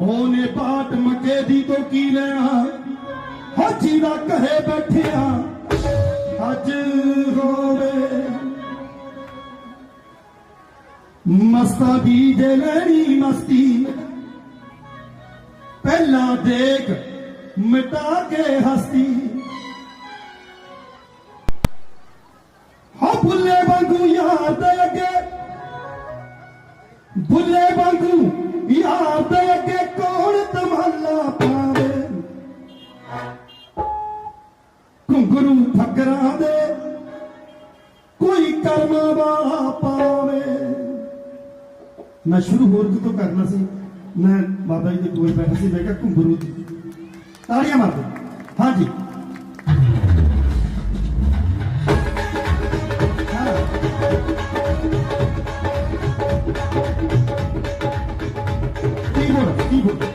ਉਹਨੇ ਬਾਟ ਮੱਕੇ ਦੀ ਤੋਂ ਕੀ ਲੈਣਾ ਹਾਜੀ ਦਾ ਘਰੇ ਬੈਠਿਆ। ਹੱਜ ਹੋਵੇ ਮਸਤਾ ਵੀ ਦੇ ਲੈਣੀ ਮਸਤੀ। ਪਹਿਲਾਂ ਦੇਖ, ਮਿਟਾ ਕੇ ਹਸਤੀ ਹੋ ਭੁੱਲੇ ਵਾਂਗੂ ਯਾਰ ਦੇ ਅੱਗੇ। ਭੁੱਲੇ ਵਾਂਗੂ ਭਾਵੇ ਕਿ ਕੌਣ ਤਮਹਲਾ ਪਾਵੇ? ਘੁੰਗਰੂ ਫੱਗਰਾਂ ਦੇ, ਕੋਈ ਕਰਮ ਵਾਲਾ ਪਾਵੇ। ਮੈਂ ਸ਼ੁਰੂ ਹੋਰ ਤੋਂ ਕਰਨਾ ਸੀ? ਮੈਂ ਬਾਬਾ ਜੀ ਦੇ ਕੋਲ ਬੈਠਾ ਸੀ, ਮੈਂ ਕਿਹਾ ਘੁੰਗਰੂ ਤਾੜੀਆਂ ਮਾਰਦੇ। ਹਾਂਜੀ। people.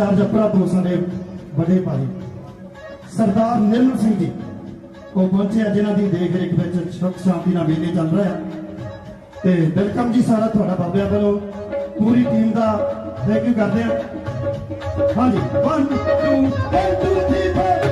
ਇੰਚਾਰਜ ਅਪਰਾ ਤੋਂ ਸਾਡੇ ਵੱਡੇ ਭਾਈ ਸਰਦਾਰ ਨਿਰਮਲ ਸਿੰਘ ਜੀ, ਉਹ ਪਹੁੰਚੇ ਆ, ਜਿਨ੍ਹਾਂ ਦੀ ਦੇਖ ਰੇਖ ਵਿੱਚ ਸੁਖ ਸ਼ਾਂਤੀ ਨਾਲ ਮੇਲੇ ਚੱਲ ਰਿਹਾ ਤੇ ਵੈਲਕਮ ਜੀ ਸਾਰਾ ਤੁਹਾਡਾ ਬਾਬਿਆਂ ਵੱਲੋਂ। ਪੂਰੀ ਟੀਮ ਦਾ ਥੈਂਕ ਯੂ ਕਰਦੇ ਹਾਂ ਹਾਂਜੀ 1 2 1 2 3 4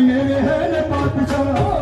ਮੇਰੇ ਹੈ ਨੇ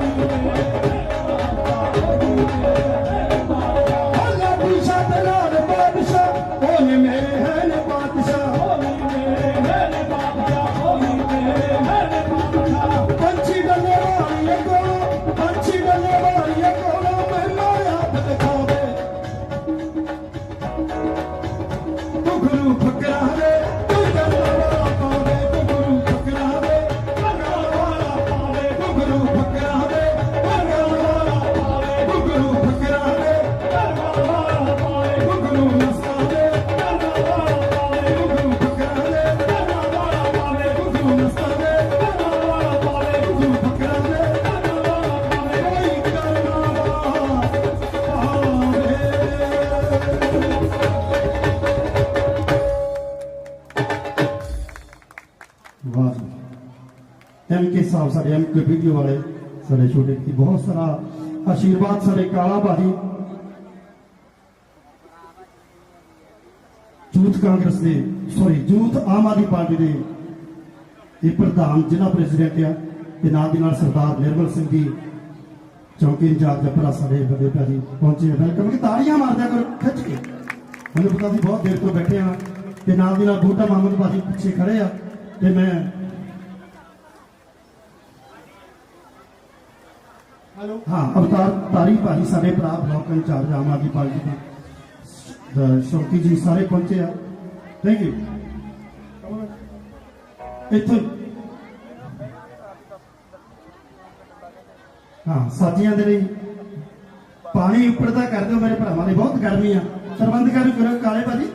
ਸਾਡੇ ਐਮ ਕੇ ਵੀਡੀਓ ਵਾਲੇ, ਸਾਡੇ ਛੋਟੇ ਕੀ ਬਹੁਤ ਸਾਰਾ ਆਸ਼ੀਰਵਾਦ ਸਾਡੇ ਕਾਲਾ ਭਾਜੀ। ਯੂਥ ਕਾਂਗਰਸ ਦੇ sorry youth Aam Aadmi party ਦੇ ਇਹ ਪ੍ਰਧਾਨ ਜ਼ਿਲ੍ਹਾ ਪ੍ਰੈਜ਼ੀਡੈਂਟ ਆ ਤੇ ਨਾਲ ਦੀ ਨਾਲ ਸਰਦਾਰ ਨਿਰਮਲ ਸਿੰਘ ਜੀ, ਚੌਕੀ ਇੰਚਾਰਜ ਅਪਰਾ ਸਾਡੇ ਵੱਡੇ ਭਾਜੀ ਪਹੁੰਚੇ ਵੈਲਕਮ ਕਿ ਤਾੜੀਆਂ ਮਾਰਦਿਆ ਕਰੋ, ਖਿੱਚ ਕੇ। ਮੈਨੂੰ ਪਤਾ ਸੀ ਬਹੁਤ ਦੇਰ ਤੋਂ ਬੈਠੇ ਆ ਤੇ ਨਾਲ ਦੀ ਨਾਲ ਬੂਟਾ ਮੁਹੰਮਦ ਭਾਜੀ ਪਿੱਛੇ ਖੜੇ ਆ ਤੇ ਮੈਂ ਹੈਲੋ ਹਾਂ ਅਵਤਾਰ ਤਾਰੀ ਭਾਜੀ ਸਾਡੇ ਭਰਾ block in-charge Aam Aadmi party ਦੇ ਅਹ ਸ਼ੌਕੀ ਜੀ ਸਾਰੇ ਪਹੁੰਚੇ ਆ ਥੈਂਕ ਯੂ ਇੱਥੇ ਹਾਂ ਸਾਥੀਆਂ ਦੇ ਲਈ ਪਾਣੀ ਉੱਪਰਦਾ ਕਰ ਦਿਓ ਮੇਰੇ ਭਰਾਵਾਂ ਨੇ ਬਹੁਤ ਗਰਮੀ ਆ ਪ੍ਰਬੰਧ ਕਰ ਕਰੋ ਕਾਲੇ ਭਾਜੀ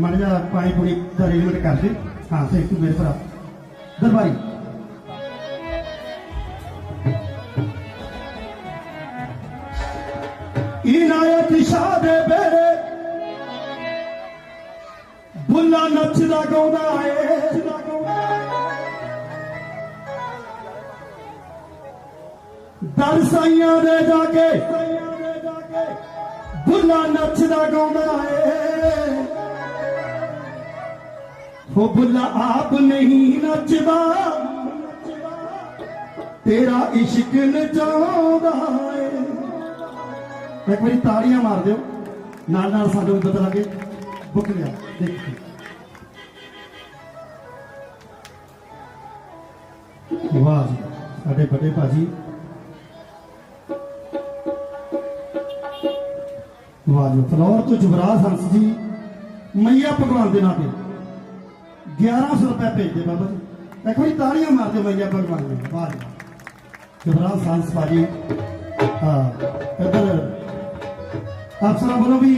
ਮਨ ਜਾ ਪਾਣੀ ਪੂਰੀ ਦਾ ਅਰੇਂਜਮੈਂਟ ਕਰ ਦੇ ਹਾਂ ਥੈਂਕ ਯੂ ਮੇਰੇ ਭਰਾ ਦਰਬਾਰੀ ਇਨਾਇਤ ਸ਼ਾਹ ਦੇ ਬੇੜੇ। ਬੁੱਲਾ ਨੱਚਦਾ ਗਾਉਂਦਾ ਏ। ਦਰ ਸਾਈਆਂ ਦੇ ਜਾ ਕੇ। ਬੁੱਲਾ ਨੱਚਦਾ ਗਾਉਂਦਾ ਏ। ਹੋ ਬੁੱਲਾ ਆਪ ਨਹੀਂ ਨੱਚਦਾ। ਤੇਰਾ ਇਸ਼ਕ ਨਚਾਉਂਦਾ। ਇੱਕ ਵਾਰੀ ਤਾੜੀਆਂ ਮਾਰ ਦਿਓ। ਨਾਲ ਨਾਲ ਸਾਡੇ ਨੂੰ ਪਤਾ ਲੱਗੇ ਬੁੱਕ ਲਿਆ। ਦੇਖੋ। ਵਾਹ ਜੀ, ਸਾਡੇ ਵੱਡੇ ਭਾਜੀ। ਵਾਹ ਜੀ, ਫਲੋਰ ਤੋਂ ਜੁਗਰਾਜ ਹੰਸ ਜੀ, ਮਈਆ ਭਗਵਾਨ ਦੇ ਨਾਂ ਤੇ 1100 ਰੁਪਏ ਭੇਜਦੇ ਬਾਬਾ ਜੀ। ਇੱਕ ਵਾਰੀ ਤਾੜੀਆਂ ਮਾਰ ਦਿਓ ਮਈਆ ਭਗਵਾਨ ਦੇ ਵਾਹ ਜੀ। ਜੁਗਰਾਜ ਹੰਸ ਭਾਜੀ, ਹਾਂ, ਇੱਧਰ ਅਫਸਰਾਂ ਵੱਲੋਂ ਵੀ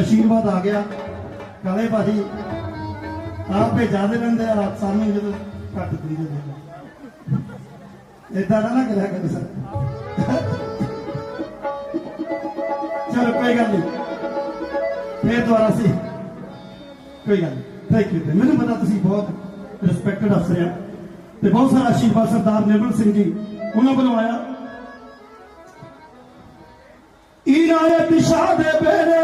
ਅਸ਼ੀਰਵਾਦ ਆ ਗਿਆ। ਕਾਲੇ ਭਾਜੀ ਆਪ ਭੇਜਾ ਦੇ ਰਹਿੰਦੇ ਆ ਸਾਨੂੰ ਜਦੋਂ ਘੱਟ ਦੀ ਦੇ ਇਦਾਂ ਨਾ ਨਾ ਕਰਿਆ ਕਰ ਸਰ। ਚਲ, ਕੋਈ ਗੱਲ ਨਹੀਂ। ਫੇਰ ਦੁਬਾਰਾ ਸੀ ਕੋਈ ਗੱਲ ਥੈਂਕ ਯੂ ਮੈਨੂੰ ਪਤਾ ਤੁਸੀਂ ਬਹੁਤ ਰਿਸਪੈਕਟਡ ਅਫਸਰ ਆ ਤੇ ਬਹੁਤ ਸਾਰਾ ਆਸ਼ੀਰਵਾਦ ਸਰਦਾਰ ਨਿਰਮਲ ਸਿੰਘ ਜੀ ਉਹਨਾਂ ਵੱਲੋਂ ਆਇਆ। ਆਏ ਦਿਸ਼ਾ ਦੇ ਬੇਰੇ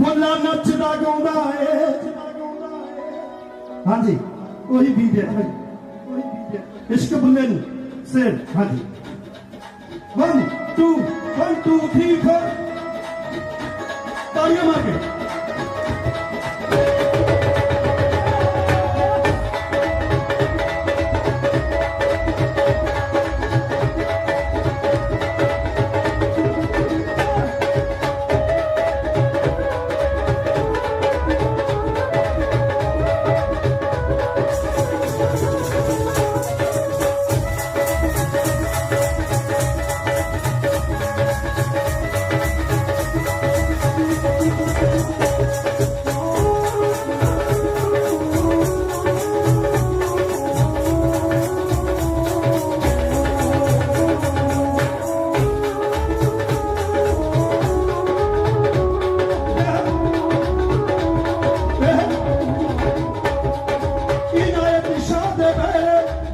ਬੁੱਲਾ ਨੱਚਦਾ ਗਾਉਂਦਾ ਏ। ਹਾਂਜੀ, ਉਹੀ ਬੀਟ ਹੈ ਭਾਈ ਇਸ਼ਕ ਬੁੱਲੇ ਨੂੰ। ਸੇਰ ਹਾਂਜੀ। 1 2 1 2 3 4 ਤਾਲੀਆਂ ਮਾਰ ਕੇ।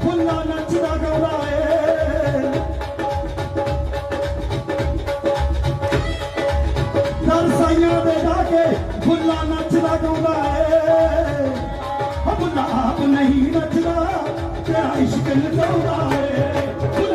ਖੁੱਲਾ ਨੱਚਦਾ ਗਾਉਂਦਾ ਏ। ਨਰਸਾਈਆਂ ਦੇ ਡਾ ਕੇ ਖੁੱਲਾ ਨੱਚਦਾ ਗਾਉਂਦਾ ਏ। ਹਮ ਨਾਪ ਨਹੀਂ ਨੱਚਦਾ, ਤੇਰਾ ਇਸ਼ਕ ਲਟਾਉਂਦਾ ਏ।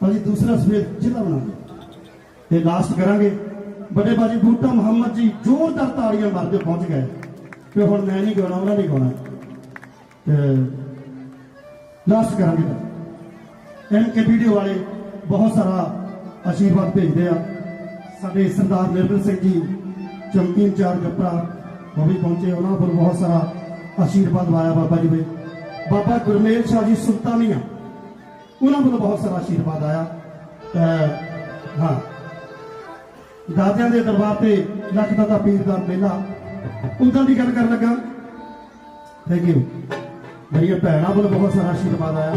ਭਾਜੀ ਦੂਸਰਾ ਸਫੇਦ ਜ਼ਿਲ੍ਹਾ ਬਣਾਉਂਦੇ ਤੇ ਲਾਸਟ ਕਰਾਂਗੇ। ਵੱਡੇ ਬਾਜੀ ਬੂਟਾ ਮੁਹੰਮਦ ਜੀ ਜ਼ੋਰਦਾਰ ਤਾੜੀਆਂ ਮਾਰਦੇ ਪਹੁੰਚ ਗਏ। ਕਿ ਹੁਣ ਮੈਂ ਨਹੀਂ ਗਾਉਣਾ, ਉਹਨਾਂ ਨੇ ਗਾਉਣਾ। ਤੇ ਲਾਸਟ ਕਰਾਂਗੇ। ਤਾਂ ਐਮ ਕੇ ਵੀਡੀਓ ਵਾਲੇ ਬਹੁਤ ਸਾਰਾ ਆਸ਼ੀਰਵਾਦ ਭੇਜਦੇ ਆ। ਸਾਡੇ ਸਰਦਾਰ ਨਿਰਮਲ ਸਿੰਘ ਜੀ ਚੌਂਕੀ ਇੰਚਾਰਜ ਜੱਪਰਾ ਉਹ ਵੀ ਪਹੁੰਚੇ, ਉਹਨਾਂ ਕੋਲ ਬਹੁਤ ਸਾਰਾ ਆਸ਼ੀਰਵਾਦ ਆਇਆ ਬਾਬਾ ਜੀ ਦੇ। ਬਾਬਾ ਗੁਰਮੇਲ ਸ਼ਾਹ ਜੀ ਸੁਲਤਾਨੀਆਂ। ਉਹਨਾਂ ਵੱਲੋਂ ਬਹੁਤ ਸਾਰਾ ਆਸ਼ੀਰਵਾਦ ਆਇਆ। ਅਹ, ਹਾਂ। ਦਾਦਿਆਂ ਦੇ ਦਰਬਾਰ ਤੇ ਲੱਖ ਦਾ ਪੀਰ ਦਾ ਮੇਲਾ। ਉਹਨਾਂ ਦੀ ਗੱਲ ਕਰਨ ਲੱਗਾ। ਥੈਂਕ ਯੂ ਮੇਰੀਆਂ ਭੈਣਾਂ ਵੱਲੋਂ ਬਹੁਤ ਸਾਰਾ ਆਸ਼ੀਰਵਾਦ ਆਇਆ।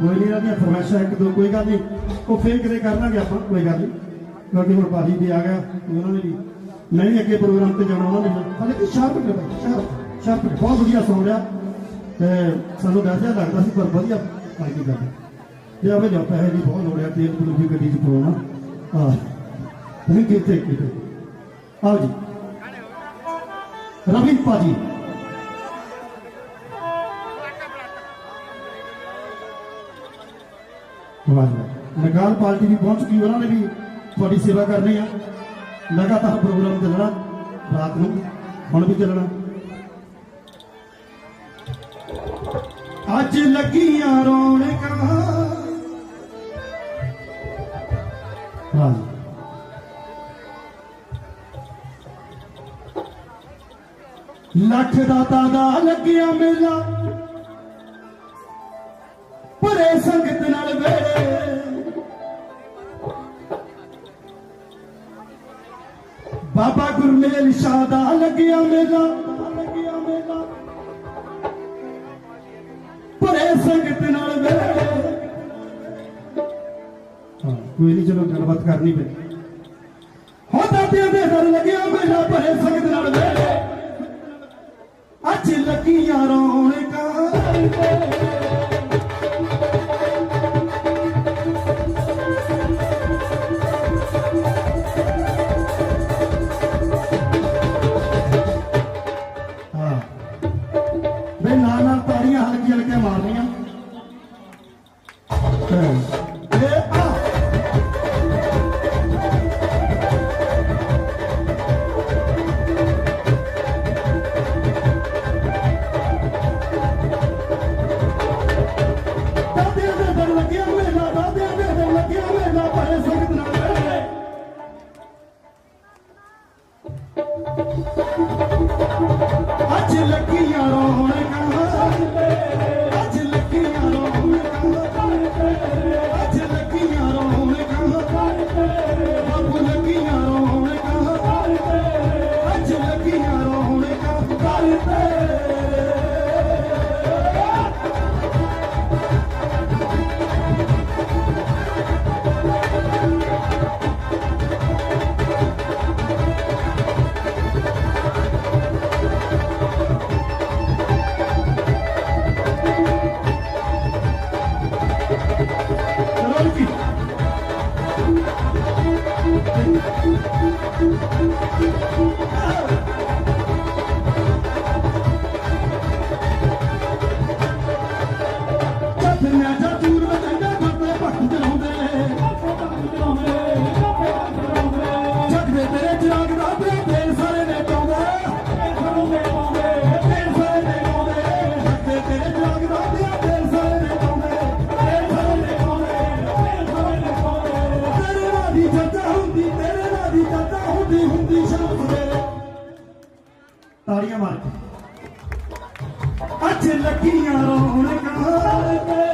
ਕੋਈ ਨਹੀਂ, ਇਹਨਾਂ ਦੀਆਂ ਫਰਮਾਇਸ਼ਾਂ ਇੱਕ ਦੋ, ਕੋਈ ਗੱਲ ਨਹੀਂ। ਉਹ ਫੇਰ ਕਿਤੇ ਕਰ ਲਾਂਗੇ ਆਪਾਂ, ਕੋਈ ਗੱਲ ਨਹੀਂ। ਕਿਉਂਕਿ ਹੁਣ ਭਾਜੀ ਵੀ ਆ ਗਿਆ, ਉਹਨਾਂ ਨੇ ਵੀ ਮੈਂ ਵੀ ਅੱਗੇ ਪ੍ਰੋਗਰਾਮ ਤੇ ਜਾਣਾ, ਉਹਨਾਂ ਨੇ ਹਾਲੇ ਕਿ ਸ਼ਾਰਪ ਕਰ ਸ਼ਾਰਪ ਸ਼ਾਰਪ। ਬਹੁਤ ਵਧੀਆ ਸੁਣ ਰਿਹਾ ਤੇ ਸਾਨੂੰ ਵੈਸੇ ਲੱਗਦਾ ਸੀ, ਪਰ ਵਧੀਆ ਪਾਰਟੀ ਕਰਦਾ ਤੇ ਆਵੇ ਜੋ ਪੈਸੇ ਦੀ ਬਹੁਤ ਲੋੜ ਹੈ, ਤੇਲ ਤੂਲ ਵੀ ਗੱਡੀ 'ਚ ਪਵਾਉਣਾ। ਆ ਤੁਸੀਂ ਯੂ ਥੈਂਕ ਆਓ ਜੀ। ਰਵੀ ਭਾਜੀ। ਵਾਹ ਨਗਾਲ ਪਾਰਟੀ ਦੀ ਪਹੁੰਚ ਗਈ, ਉਹਨਾਂ ਨੇ ਵੀ ਤੁਹਾਡੀ ਸੇਵਾ ਕਰਨੀ ਆ। ਲਗਾਤਾਰ ਪ੍ਰੋਗਰਾਮ ਚੱਲਣਾ, ਰਾਤ ਨੂੰ ਹੁਣ ਵੀ ਚੱਲਣਾ। ਅੱਜ ਲੱਗੀਆਂ ਰੌਣਕਾਂ। ਹਾਂ ਲੱਖ ਦਾ ਤਾਦਾ ਲੱਗਿਆ ਮੇਲਾ। ਭਰੇ ਸੰਗਤ ਨਾਲ ਵੇੜੇ ਬਾਬਾ ਗੁਰਮੇਲ ਸ਼ਾਹ ਦਾ ਲੱਗਿਆ ਮੇਲਾ। ਸੰਗਤ ਨਾਲ ਵੇੜੇ ਕੋਈ ਨਹੀਂ ਚਲੋ ਗੱਲਬਾਤ ਕਰਨੀ ਪਈ। ਹੋ ਦਾਤਿਆਂ ਦੇ ਦਰ ਲੱਗਿਆ ਮੇਲਾ ਭਰੇ ਸੰਗਤ ਨਾਲ ਵੇੜੇ ਅੱਜ ਲੱਗੀਆਂ ਰੌਣਕਾਂ। ਤਾੜੀਆਂ ਮਾਰ ਕੇ। ਅੱਜ ਲੱਗੀਆਂ ਰੌਣਕਾਂ